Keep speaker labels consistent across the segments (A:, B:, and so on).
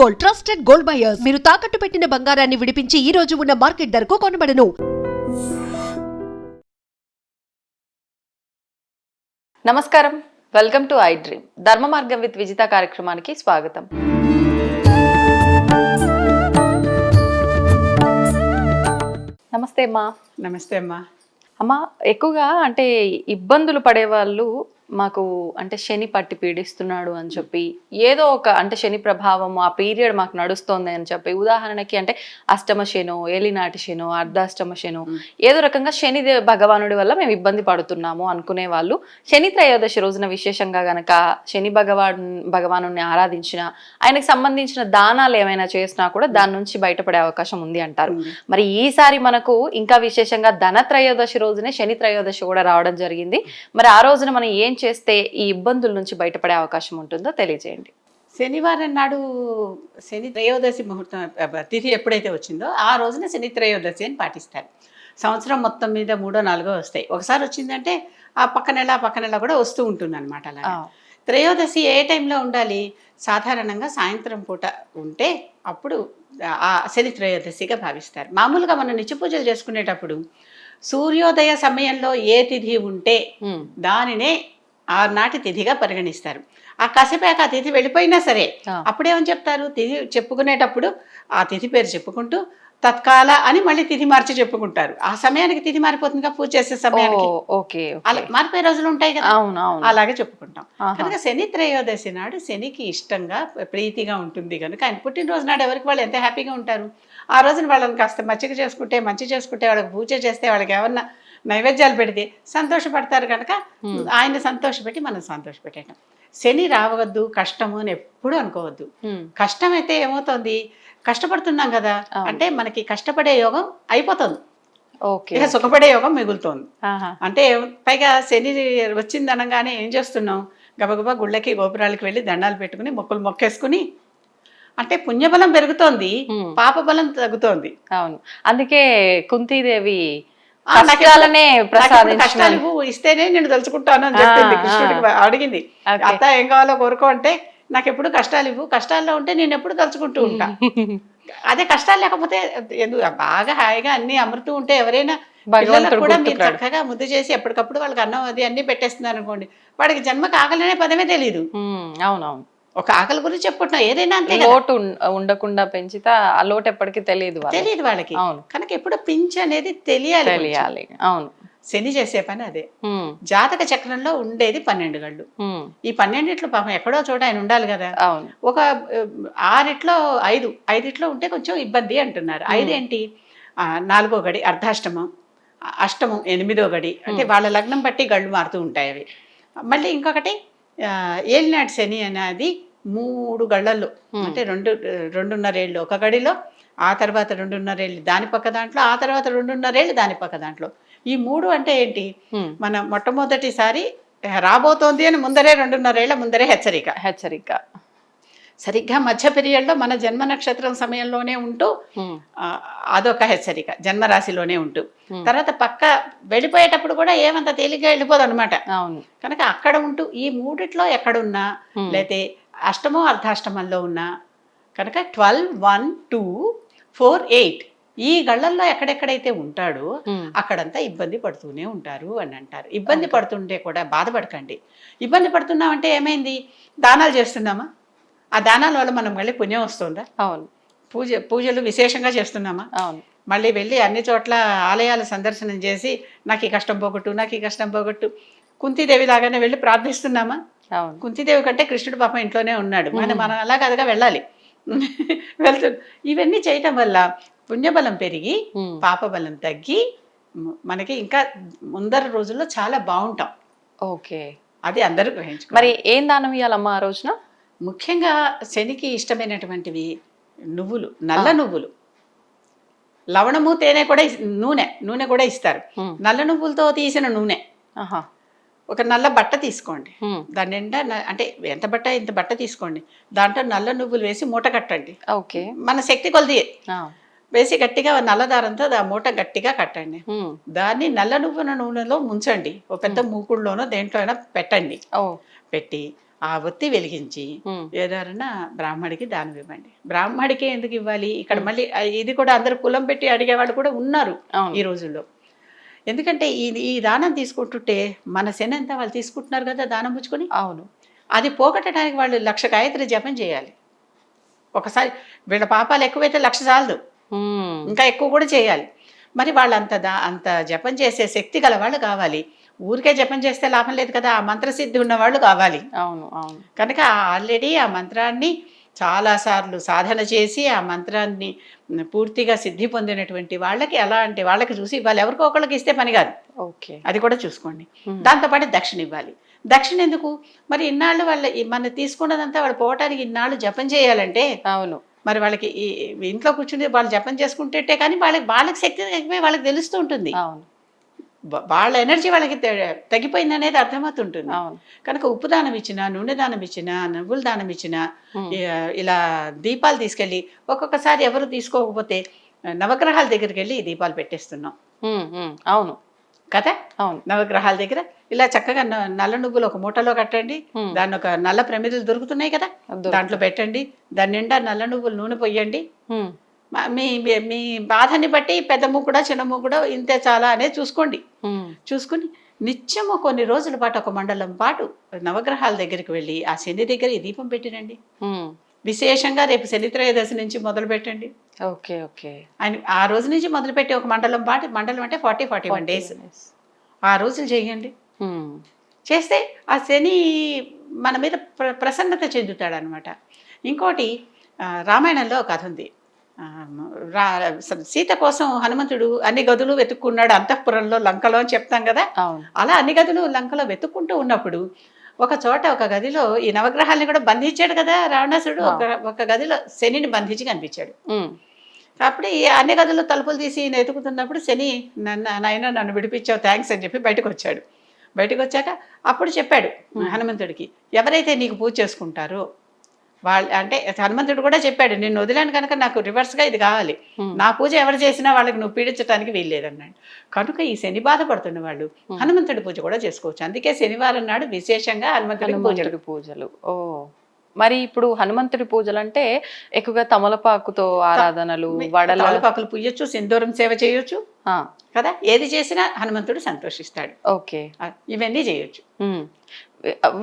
A: Gold trusted gold buyers మీరు తాకట్టు పెట్టిన బంగారాన్ని విడిపించి ఈ రోజు ఉన్న మార్కెట్ ధరకు కొనబడను.
B: నమస్కారం. వెల్కమ్ టు ఐ డ్రీమ్ ధర్మ మార్గం విత్ విజిత కార్యక్రమానికి స్వాగతం. నమస్తే అమ్మా.
C: నమస్తే అమ్మా.
B: అమ్మ ఎక్కువగా అంటే ఇబ్బందులు పడే వాళ్ళు మాకు అంటే శని పట్టి పీడిస్తున్నాడు అని చెప్పి ఏదో ఒక అంటే శని ప్రభావం ఆ పీరియడ్ మాకు నడుస్తోంది అని చెప్పి ఉదాహరణకి అంటే అష్టమ శను ఏలినాటి శను అర్ధాష్టమ శను ఏదో రకంగా శని భగవానుడి వల్ల మేము ఇబ్బంది పడుతున్నాము అనుకునే వాళ్ళు శని త్రయోదశి రోజున విశేషంగా గనక శని భగవాన్ భగవాను ఆరాధించిన ఆయనకు సంబంధించిన దానాలు ఏమైనా చేసినా కూడా దాని నుంచి బయటపడే అవకాశం ఉంది అంటారు. మరి ఈసారి మనకు ఇంకా విశేషంగా ధన త్రయోదశి రోజునే శని త్రయోదశి కూడా రావడం జరిగింది. మరి ఆ రోజున మనం ఏం చేస్తే ఈ ఇబ్బందుల నుంచి బయటపడే అవకాశం ఉంటుందో తెలియజేయండి.
C: శనివారం నాడు శని త్రయోదశి ముహూర్తం తిథి ఎప్పుడైతే వచ్చిందో ఆ రోజున శని త్రయోదశి అని పాటిస్తారు. సంవత్సరం మొత్తం మీద మూడో నాలుగో వస్తాయి. ఒకసారి వచ్చిందంటే ఆ పక్క నెల పక్క నెల కూడా వస్తూ ఉంటుంది అనమాట అలా త్రయోదశి ఏ టైంలో ఉండాలి? సాధారణంగా సాయంత్రం పూట ఉంటే అప్పుడు ఆ శని త్రయోదశిగా భావిస్తారు. మామూలుగా మనం నిత్య పూజలు చేసుకునేటప్పుడు సూర్యోదయ సమయంలో ఏ తిథి ఉంటే దానినే ఆనాటి తిథిగా పరిగణిస్తారు. ఆ కసిపాక ఆ తిథి వెళ్ళిపోయినా సరే. అప్పుడేమని చెప్తారు? తిథి చెప్పుకునేటప్పుడు ఆ తిథి పేరు చెప్పుకుంటూ తత్కాల అని మళ్ళీ తిథి మార్చి చెప్పుకుంటారు. ఆ సమయానికి తిథి మారిపోతుందిగా పూజ చేసే సమయానికి?
B: ఓకే
C: అలా. మారిపోయే రోజులు ఉంటాయి కదా. అలాగే చెప్పుకుంటాం. కనుక శని త్రయోదశి నాడు శనికి ఇష్టంగా ప్రీతిగా ఉంటుంది కనుక ఆయన పుట్టినరోజు నాడు ఎవరికి వాళ్ళు ఎంత హ్యాపీగా ఉంటారు? ఆ రోజున వాళ్ళని కాస్త మచ్చిక చేసుకుంటే మంచి చేసుకుంటే వాళ్ళకి పూజ చేస్తే వాళ్ళకి ఏమన్నా నైవేద్యాలు పెడితే సంతోషపడతారు కనుక. ఆయన సంతోషపెట్టి మనం సంతోషపెట్టేయటం. శని రావద్దు కష్టము అని ఎప్పుడూ అనుకోవద్దు. కష్టం అయితే ఏమవుతుంది? కష్టపడుతున్నాం కదా. అంటే మనకి కష్టపడే యోగం అయిపోతుంది.
B: ఓకే
C: ఇక సుఖపడే యోగం మిగులుతోంది. అంటే పైగా శని వచ్చింది అనగానే ఏం చేస్తున్నాం? గబగబా గుళ్ళకి గోపురాలకి వెళ్ళి దండాలు పెట్టుకుని మొక్కులు మొక్కేసుకుని అంటే పుణ్యబలం పెరుగుతోంది. పాపబలం తగ్గుతోంది.
B: అవును. అందుకే కుంతీదేవి కష్టాలనే
C: కష్టాలు ఇస్తేనే నేను తలుచుకుంటాను అని చెప్పింది కృష్ణుడికి అడిగింది. అత్త ఏం కావాలో కోరుకో అంటే నాకు ఎప్పుడు కష్టాలు ఇవ్వు కష్టాల్లో ఉంటే నేను ఎప్పుడు తలుచుకుంటూ ఉంటా. అదే కష్టాలు లేకపోతే ఎందుకు బాగా హాయిగా అన్ని అమృతూ ఉంటే ఎవరైనా పిల్లలకు కూడా మీరు. చక్కగా ముద్దు చేసి ఎప్పటికప్పుడు వాళ్ళకి అన్నం అది అన్ని పెట్టేస్తున్నారు అనుకోండి వాడికి జన్మకు ఆకలి అనే పదమే తెలియదు
B: అవునవును.
C: ఒక ఆకలి గురించి చెప్పుకుంటున్నాం ఏదైనా అంతే
B: లోటు ఉండకుండా పెంచితే ఆ లోటు ఎప్పటికీ తెలియదు.
C: తెలియదు వాళ్ళకి.
B: అవును.
C: కనుక ఎప్పుడు పింఛ్ అనేది తెలియాలి.
B: తెలియాలి. అవును.
C: శని చేసే పని అదే. జాతక చక్రంలో ఉండేది పన్నెండు గళ్ళు. ఈ పన్నెండిట్లో పాపం ఎక్కడో చోట ఆయన ఉండాలి కదా.
B: అవును.
C: ఒక ఆరిట్లో ఐదు ఐదిట్లో ఉంటే కొంచెం ఇబ్బంది అంటున్నారు. ఐదేంటి నాలుగో గడి అర్ధాష్టమం అష్టమం ఎనిమిదో గడి అంటే వాళ్ళ లగ్నం బట్టి గళ్ళు మారుతూ ఉంటాయి అవి. మళ్ళీ ఇంకొకటి ఏలినాటి శని అనేది మూడు గళ్ళల్లో. అంటే రెండు రెండున్నరేళ్ళు ఒక గడిలో ఆ తర్వాత రెండున్నరేళ్ళు దాని పక్క దాంట్లో ఆ తర్వాత రెండున్నరేళ్ళు దాని పక్క దాంట్లో. ఈ మూడు అంటే ఏంటి? మన మొట్టమొదటిసారి రాబోతోంది అని ముందరే రెండున్నరేళ్ళ ముందరే హెచ్చరిక.
B: హెచ్చరిక.
C: సరిగ్గా మధ్య పీరియడ్లో మన జన్మ నక్షత్రం సమయంలోనే ఉంటూ అదొక హెచ్చరిక జన్మరాశిలోనే ఉంటూ. తర్వాత పక్క వెళ్ళిపోయేటప్పుడు కూడా ఏమంత తేలిగ్గా వెళ్ళిపోదు అనమాట
B: అవును.
C: కనుక అక్కడ ఉంటూ ఈ మూడిట్లో ఎక్కడున్నా. లేతే అష్టమో అర్ధాష్టమంలో ఉన్నా కనుక twelve one two four eight ఈ గళ్ళల్లో ఎక్కడెక్కడైతే ఉంటాడో అక్కడంతా ఇబ్బంది పడుతూనే ఉంటారు అని అంటారు. ఇబ్బంది పడుతుంటే కూడా బాధపడకండి. ఇబ్బంది పడుతున్నామంటే ఏమైంది? దానాలు చేస్తున్నామా? ఆ దానాల వల్ల మనం మళ్ళీ పుణ్యం వస్తుందా?
B: అవును.
C: పూజ పూజలు విశేషంగా చేస్తున్నామా?
B: అవును.
C: మళ్ళీ వెళ్ళి అన్ని చోట్ల ఆలయాల సందర్శనం చేసి నాకు ఈ కష్టం పోగొట్టు నాకు ఈ కష్టం పోగొట్టు కుంతీదేవి లాగానే వెళ్ళి ప్రార్థిస్తున్నామా? కుంతీదేవి కంటే కృష్ణుడు పాపం ఇంట్లోనే ఉన్నాడు. మన మనం అలా కదగా వెళ్ళాలి. వెళ్తు ఇవన్నీ చేయటం వల్ల పుణ్యబలం పెరిగి పాపబలం తగ్గి మనకి ఇంకా ముందర రోజుల్లో చాలా బాగుంటాం.
B: ఓకే.
C: అది అందరూ గ్రహించుకో
B: మరి ఏం దానం ఇవ్వాలమ్మా ఆ రోజున?
C: ముఖ్యంగా శనికి ఇష్టమైనటువంటివి నువ్వులు నల్ల నువ్వులు. లవణము తేనె కూడా నూనె నూనె కూడా ఇస్తారు. నల్ల నువ్వులతో తీసిన నూనె. ఒక నల్ల బట్ట తీసుకోండి. దాని నిండా అంటే ఎంత బట్ట ఇంత బట్ట తీసుకోండి. దాంట్లో నల్ల నువ్వులు వేసి మూట కట్టండి.
B: ఓకే.
C: మన శక్తి కొలది. వేసి గట్టిగా నల్ల దారంతో ఆ మూట గట్టిగా కట్టండి. దాన్ని నల్ల నువ్వుల నూనెలో ముంచండి. ఓ పెద్ద మూకుడులోనో దేంట్లో అయినా పెట్టండి. పెట్టి ఆ ఒత్తి వెలిగించి ఏదారన్నా బ్రాహ్మడికి దానం ఇవ్వండి. బ్రాహ్మడికే ఎందుకు ఇవ్వాలి? ఇక్కడ మళ్ళీ ఇది కూడా అందరు కులం పెట్టి అడిగేవాళ్ళు కూడా ఉన్నారు ఈ రోజుల్లో. ఎందుకంటే ఈ ఈ దానం తీసుకుంటుంటే మన శని అంతా వాళ్ళు తీసుకుంటున్నారు కదా దానం పుచ్చుకొని?
B: అవును.
C: అది పోగొట్టడానికి వాళ్ళు లక్ష గాయత్రి జపం చేయాలి. ఒకసారి వీళ్ళ పాపాలు ఎక్కువైతే లక్ష చాలదు. ఇంకా ఎక్కువ కూడా చేయాలి. మరి వాళ్ళు అంత దా అంత జపం చేసే శక్తి గల వాళ్ళు కావాలి. ఊరికే జపం చేస్తే లాభం లేదు కదా ఆ మంత్రసిద్ధి ఉన్న వాళ్ళు కావాలి.
B: అవును అవును.
C: కనుక ఆల్రెడీ ఆ మంత్రాన్ని చాలాసార్లు సాధన చేసి ఆ మంత్రాన్ని పూర్తిగా సిద్ధి పొందినటువంటి వాళ్ళకి ఎలా అంటే వాళ్ళకి చూసి ఇవ్వాలి. ఎవరికో ఒకళ్ళకి ఇస్తే పని కాదు.
B: ఓకే.
C: అది కూడా చూసుకోండి. దాంతోపాటు దక్షిణ ఇవ్వాలి. దక్షిణ ఎందుకు? మరి ఇన్నాళ్ళు వాళ్ళ మన తీసుకున్నదంతా వాళ్ళు పోవటానికి ఇన్నాళ్ళు జపం చేయాలంటే
B: అవును.
C: మరి వాళ్ళకి ఇంట్లో కూర్చుని వాళ్ళు జపం చేసుకుంటుంటే కానీ వాళ్ళకి వాళ్ళకి శక్తి వాళ్ళకి తెలుస్తూ ఉంటుంది.
B: అవును.
C: వాళ్ళ ఎనర్జీ వాళ్ళకి తగ్గిపోయింది అనేది అర్థమవుతుంటుంది.
B: అవును.
C: కనుక ఉప్పు దానం ఇచ్చినా నూనె దానం ఇచ్చినా నువ్వుల దానం ఇచ్చినా ఇలా దీపాలు తీసుకెళ్ళి ఒక్కొక్కసారి ఎవరు తీసుకోకపోతే నవగ్రహాల దగ్గరికి వెళ్ళి దీపాలు పెట్టేస్తున్నాం.
B: అవును.
C: కదా?
B: అవును.
C: నవగ్రహాల దగ్గర. ఇలా చక్కగా నల్ల నువ్వులు ఒక మూటలో కట్టండి. దాన్ని ఒక నల్ల ప్రమిదలు దొరుకుతున్నాయి కదా. దాంట్లో పెట్టండి. దాని నిండా నల్ల నువ్వులు నూనె పోయండి.
B: ఉమ్,
C: మా- మీ బాధని బట్టి పెద్ద కూడా చిన్న కూడా ఇంతే చాలా అనేది చూసుకోండి. చూసుకుని నిత్యము కొన్ని రోజుల పాటు ఒక మండలం పాటు నవగ్రహాల దగ్గరికి వెళ్ళి ఆ శని దగ్గర ఈ దీపం పెట్టిరండి.
B: ఉమ్,
C: విశేషంగా రేపు శని త్రయోదశి నుంచి మొదలు పెట్టండి.
B: Okay okay.
C: ఆయన ఆ రోజు నుంచి మొదలుపెట్టి ఒక మండలం పాటు మండలం అంటే ఫార్టీ ఫార్టీ వన్ డేస్. ఆ రోజులు చేయండి. చేస్తే ఆ శని మన మీద ప్ర ప్రసన్నత చెందుతాడు అనమాట ఇంకోటి రామాయణంలో ఒక కథ ఉంది. రా సీత కోసం హనుమంతుడు అన్ని గదులు వెతుక్కున్నాడు అంతఃపురంలో లంకలో అని చెప్తాం కదా? అలా అన్ని గదులు లంకలో వెతుక్కుంటూ ఉన్నప్పుడు ఒక చోట ఒక గదిలో ఈ నవగ్రహాల్ని కూడా బంధించాడు కదా రావణాసుడు ఒక ఒక గదిలో శనిని బంధించి కనిపించాడు. అప్పుడు ఈ అన్ని గదులు తలుపులు తీసి ఎతుకుతున్నప్పుడు శని నన్ను నాయన నన్ను విడిపించావు థ్యాంక్స్ అని చెప్పి బయటకు వచ్చాడు బయటకు వచ్చాక అప్పుడు చెప్పాడు హనుమంతుడికి ఎవరైతే నీకు పూజ చేసుకుంటారో వాళ్ళు అంటే హనుమంతుడు కూడా చెప్పాడు నేను వదిలాను కనుక నాకు రివర్స్గా ఇది కావాలి. నా పూజ ఎవరు చేసినా వాళ్ళకి నువ్వు పీడించడానికి వీల్లేదన్నాడు. కనుక ఈ శని బాధపడుతున్న వాళ్ళు హనుమంతుడి పూజ కూడా చేసుకోవచ్చు. అందుకే శనివారం నాడు విశేషంగా హనుమంతుడికి పూజలు
B: హనుమంతుడి పూజలు. ఓ. మరి ఇప్పుడు హనుమంతుడి పూజలు అంటే ఎక్కువగా తమలపాకుతో ఆరాధనలు వడల.
C: తమలపాకులు పుయ్యొచ్చు సింధూరం సేవ చేయొచ్చు. కదా? ఏది చేసినా హనుమంతుడు సంతోషిస్తాడు.
B: ఓకే.
C: ఇవన్నీ చేయొచ్చు.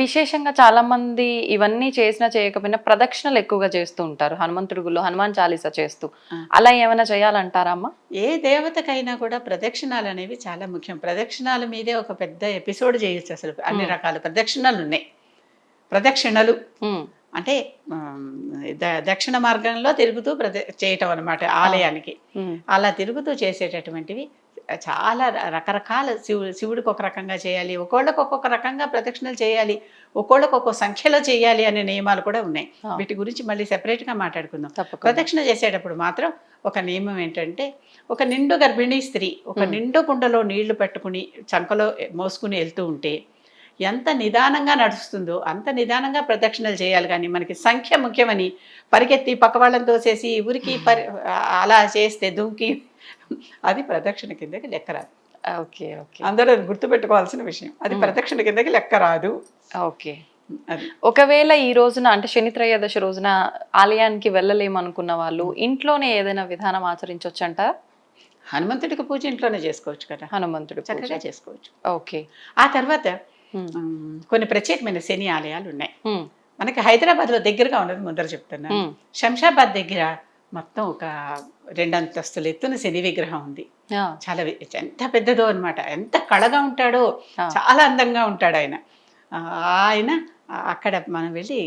B: విశేషంగా చాలా మంది ఇవన్నీ చేసినా చేయకపోయినా ప్రదక్షిణలు ఎక్కువగా చేస్తూ ఉంటారు. హనుమంతుడి గుళ్ళో హనుమాన్ చాలీసా చేస్తూ. అలా ఏమైనా చేయాలంటారా అమ్మా?
C: ఏ దేవతకైనా కూడా ప్రదక్షిణాలు అనేవి చాలా ముఖ్యం. ప్రదక్షిణాల మీదే ఒక పెద్ద ఎపిసోడ్ చేయొచ్చు అసలు. అన్ని రకాల ప్రదక్షిణాలు ఉన్నాయి. ప్రదక్షిణలు. అంటే దక్షిణ మార్గంలో తిరుగుతూ ప్రద చేయటం అనమాట ఆలయానికి. అలా తిరుగుతూ చేసేటటువంటివి చాలా రకరకాల శివుడు శివుడికి ఒక రకంగా చేయాలి ఒక్కోళ్ళకి ఒక్కొక్క రకంగా ప్రదక్షిణలు చేయాలి ఒక్కోళ్ళకి ఒక్కో సంఖ్యలో చేయాలి అనే నియమాలు కూడా ఉన్నాయి. వీటి గురించి మళ్ళీ సెపరేట్గా మాట్లాడుకుందాం. ప్రదక్షిణ చేసేటప్పుడు మాత్రం ఒక నియమం ఏంటంటే ఒక నిండు గర్భిణీ స్త్రీ ఒక నిండు కుండలో నీళ్ళు పెట్టుకుని చంకలో మోసుకుని వెళ్తూ ఉంటే ఎంత నిదానంగా నడుస్తుందో అంత నిదానంగా ప్రదక్షిణలు చేయాలి. కానీ మనకి సంఖ్య ముఖ్యమని పరిగెత్తి పక్క వాళ్ళని తోసేసి ఊరికి పరి అలా చేస్తే దుంకి అది ప్రదక్షిణ కిందకి లెక్క రాదు.
B: Okay okay.
C: అందరూ అది గుర్తుపెట్టుకోవాల్సిన విషయం. అది ప్రదక్షిణ కిందకి లెక్క రాదు.
B: ఓకే. ఒకవేళ ఈ రోజున అంటే శని త్రయోదశి రోజున ఆలయానికి వెళ్ళలేమనుకున్న వాళ్ళు ఇంట్లోనే ఏదైనా విధానం ఆచరించవచ్చు
C: హనుమంతుడికి పూజ ఇంట్లోనే చేసుకోవచ్చు కదా.
B: హనుమంతుడి
C: చక్కగా చేసుకోవచ్చు.
B: ఓకే.
C: ఆ తర్వాత కొన్ని ప్రత్యేకమైన శని ఆలయాలు ఉన్నాయి. మనకి హైదరాబాద్లో దగ్గరగా ఉన్నది ముందర చెప్తున్నా. శంషాబాద్ దగ్గర మొత్తం ఒక రెండు అంతస్తుల ఎత్తున శని విగ్రహం ఉంది. చాలా ఎంత పెద్దదో అన్నమాట. ఎంత కళగా ఉంటాడో. చాలా అందంగా ఉంటాడు ఆయన. ఆయన అక్కడ మనం వెళ్ళి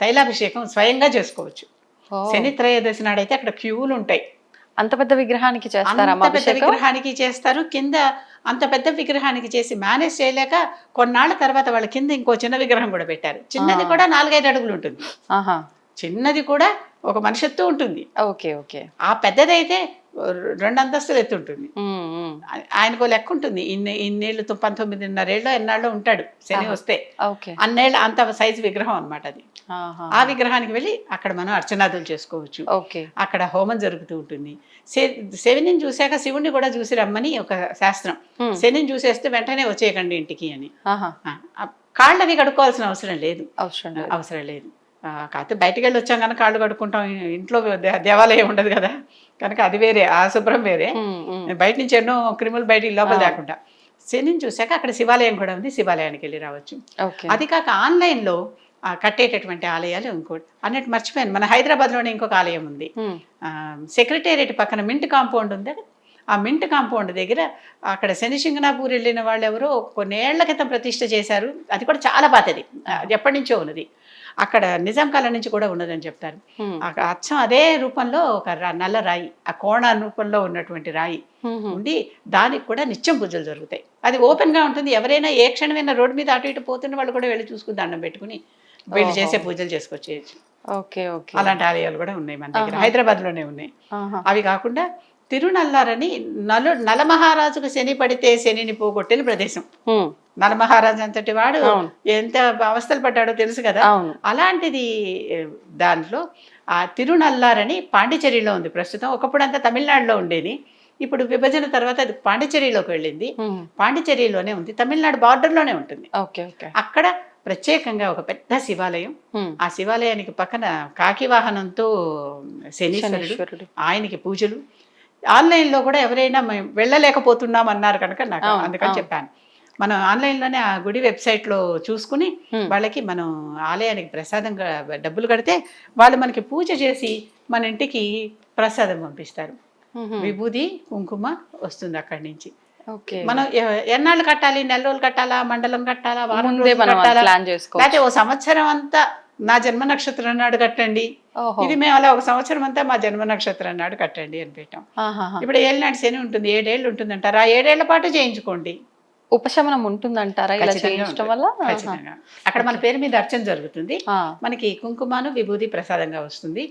C: తైలాభిషేకం స్వయంగా చేసుకోవచ్చు. శని త్రయోదశి నాడైతే అక్కడ క్యూలు ఉంటాయి.
B: అంత పెద్ద విగ్రహానికి చేస్తారా
C: అంత పెద్ద విగ్రహానికి చేస్తారు. కింద అంత పెద్ద విగ్రహానికి చేసి మేనేజ్ చేయలేక కొన్నాళ్ళ తర్వాత వాళ్ళ కింద ఇంకో చిన్న విగ్రహం కూడా పెట్టారు. చిన్నది కూడా నాలుగైదు అడుగులు ఉంటుంది. చిన్నది కూడా ఒక మనిషిత్తు ఉంటుంది.
B: Okay okay.
C: ఆ పెద్దదైతే రెండు అంతస్తులు ఎత్తు ఉంటుంది. ఆయనకు లెక్క ఉంటుంది. ఇన్ని ఇన్నేళ్ళు పంతొమ్మిదిన్నరేళ్ళు ఎన్నాళ్ళు ఉంటాడు శని వస్తే.
B: ఓకే.
C: అన్నేళ్ళ అంత సైజు విగ్రహం అన్నమాట అది. ఆ విగ్రహానికి వెళ్ళి అక్కడ మనం అర్చనాదులు చేసుకోవచ్చు.
B: ఓకే.
C: అక్కడ హోమం జరుగుతూ ఉంటుంది. శనిని చూశాక శివుణ్ణి కూడా చూసి రమ్మని ఒక శాస్త్రం. శనిని చూసేస్తే వెంటనే వచ్చేయకండి ఇంటికి అని. కాళ్ళని కడుక్కోవాల్సిన అవసరం లేదు.
B: అవసరం లేదు.
C: అవసరం లేదు. కాకపోతే బయటికి వెళ్ళి వచ్చాం కానీ కాళ్ళు కడుక్కుంటాం. ఇంట్లో దేవాలయం ఉండదు కదా. కనుక అది వేరే ఆ శుభ్రం వేరే. బయట నుంచి ఎన్నో క్రిములు బయటికి లోపల. లేకుండా శనిని చూశాక అక్కడ శివాలయం కూడా ఉంది. శివాలయానికి వెళ్ళి రావచ్చు. అది కాక ఆన్లైన్లో ఆ, కట్టేటటువంటి ఆలయాలు ఇంకోటి. అన్నట్టు మర్చిపోయాను. మన హైదరాబాద్లోనే ఇంకొక ఆలయం ఉంది. సెక్రటేరియట్ పక్కన మింట్ కాంపౌండ్ ఉంది ఆ మింట్ కాంపౌండ్ దగ్గర అక్కడ శనిశింగనాపూర్ వెళ్ళిన వాళ్ళు ఎవరో కొన్నేళ్ళ క్రితం ప్రతిష్ఠ చేశారు. అది కూడా చాలా పాతది. ఎప్పటి నుంచో ఉన్నది. అక్కడ నిజాం కాలం నుంచి కూడా ఉన్నదని చెప్తారు అచ్చం అదే రూపంలో ఒక నల్ల రాయి ఆ కోణ రూపంలో ఉన్నటువంటి రాయి. ఉండి దానికి కూడా నిత్యం పూజలు జరుగుతాయి అది ఓపెన్గా ఉంటుంది ఎవరైనా ఏ క్షణమైనా రోడ్డు మీద అటు ఇటు పోతున్న వాళ్ళు కూడా వెళ్ళి చూసుకుని దండం పెట్టుకుని వీళ్ళు. చేసే పూజలు చేసుకొచ్చేయచ్చు
B: ఓకే ఓకే
C: అలాంటి ఆలయాలు కూడా ఉన్నాయి మన దగ్గర. హైదరాబాద్లోనే ఉన్నాయి. అవి కాకుండా తిరునల్లారని నలు నలమహారాజుకు శని పడితే శనిని పోగొట్టిన ప్రదేశం. నలమహారాజు అంతటి వాడు. ఎంత అవస్థలు పడ్డాడో తెలుసు కదా. అలాంటిది దాంట్లో ఆ తిరునల్లారని పాండిచేరిలో ఉంది ప్రస్తుతం. ఒకప్పుడు అంతా తమిళనాడులో ఉండేది. ఇప్పుడు విభజన తర్వాత అది పాండిచేరిలోకి వెళ్ళింది. పాండిచేరిలోనే ఉంది. తమిళనాడు బార్డర్లోనే ఉంటుంది.
B: Okay okay.
C: అక్కడ ప్రత్యేకంగా ఒక పెద్ద శివాలయం. ఆ శివాలయానికి పక్కన కాకి వాహనంతో శనీశ్వరుడు ఆయనకి పూజలు. ఆన్లైన్లో కూడా ఎవరైనా మేము వెళ్ళలేకపోతున్నాం అన్నారు కనుక నాకు అందుకని. చెప్పాను. మనం ఆన్లైన్లోనే ఆ గుడి వెబ్సైట్లో చూసుకుని. వాళ్ళకి మనం ఆలయానికి ప్రసాదంగా డబ్బులు కడితే వాళ్ళు మనకి పూజ చేసి మన ఇంటికి ప్రసాదం పంపిస్తారు. విభూది కుంకుమ వస్తుంది అక్కడి నుంచి. మనం ఎన్నాళ్ళు కట్టాలి? నెల రోజులు కట్టాలా? మండలం కట్టాలా? వారం కట్టాలా? లేకపోతే ఓ సంవత్సరం అంతా నా జన్మ నక్షత్రం నాడు కట్టండి. ఇది మేము అలా ఒక సంవత్సరం అంతా మా జన్మ నక్షత్రం నాడు కట్టండి అని పెట్టాం. ఇప్పుడు ఏళ్ళనాటి శని ఉంటుంది ఏడేళ్ళు ఉంటుంది అంటారు ఆ ఏడేళ్ళ పాటు చేయించుకోండి.
B: ఉపశమనం ఉంటుందంటారా ఇలా చేయించడం. వల్ల?
C: అక్కడ మన పేరు మీద అర్చన జరుగుతుంది. మనకి కుంకుమను విభూది ప్రసాదంగా వస్తుంది.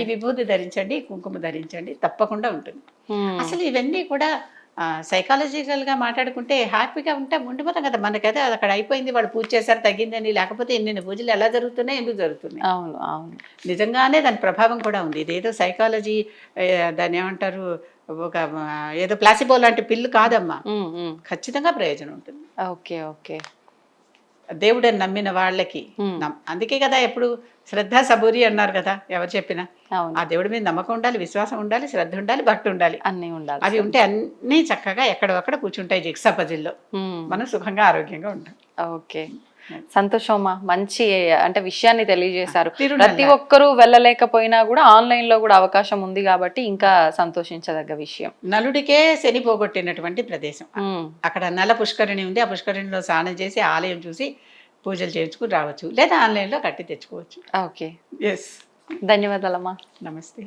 C: ఈ విభూది ధరించండి కుంకుమ ధరించండి తప్పకుండా ఉంటుంది. అసలు ఇవన్నీ కూడా సైకాలజికల్గా మాట్లాడుకుంటే హ్యాపీగా ఉంటే ఉండిపోతాం కదా. మనకైతే అది అక్కడ అయిపోయింది వాళ్ళు పూజ చేశారు తగ్గిందని లేకపోతే ఇన్ని పూజలు ఎలా జరుగుతున్నాయి ఎందుకు జరుగుతున్నాయి?
B: అవును అవును.
C: నిజంగానే దాని ప్రభావం కూడా ఉంది. ఇదేదో సైకాలజీ దాన్ని ఏమంటారు ఒక ఏదో ప్లాసిబో లాంటి పిల్లు కాదమ్మా. ఖచ్చితంగా ప్రయోజనం ఉంటుంది.
B: Okay okay.
C: దేవుడని నమ్మిన వాళ్ళకి అందుకే కదా ఎప్పుడు శ్రద్ధ సబూరి అన్నారు కదా ఎవరు చెప్పినా. ఆ దేవుడి మీద నమ్మకం ఉండాలి విశ్వాసం ఉండాలి శ్రద్ధ ఉండాలి భక్తి ఉండాలి.
B: అన్నీ ఉండాలి.
C: అవి ఉంటే అన్నీ చక్కగా ఎక్కడొక్కడ కూర్చుంటాయి జిక్సా పజిల్లో. మనం సుఖంగా ఆరోగ్యంగా ఉంటాం.
B: ఓకే. సంతోషమ్మా మంచి అంటే విషయాన్ని తెలియజేశారు. ప్రతి ఒక్కరూ వెళ్ళలేకపోయినా కూడా ఆన్లైన్లో కూడా అవకాశం ఉంది కాబట్టి ఇంకా సంతోషించదగ్గ విషయం.
C: నలుడికే శని పోగొట్టినటువంటి ప్రదేశం. అక్కడ నల్ల పుష్కరిణి ఉంది. ఆ పుష్కరిణిలో స్నానం చేసి ఆలయం చూసి పూజలు చేయించుకుని రావచ్చు. లేదా ఆన్లైన్లో కట్టి తెచ్చుకోవచ్చు.
B: ఓకే.
C: ఎస్
B: ధన్యవాదాలమ్మా.
C: నమస్తే.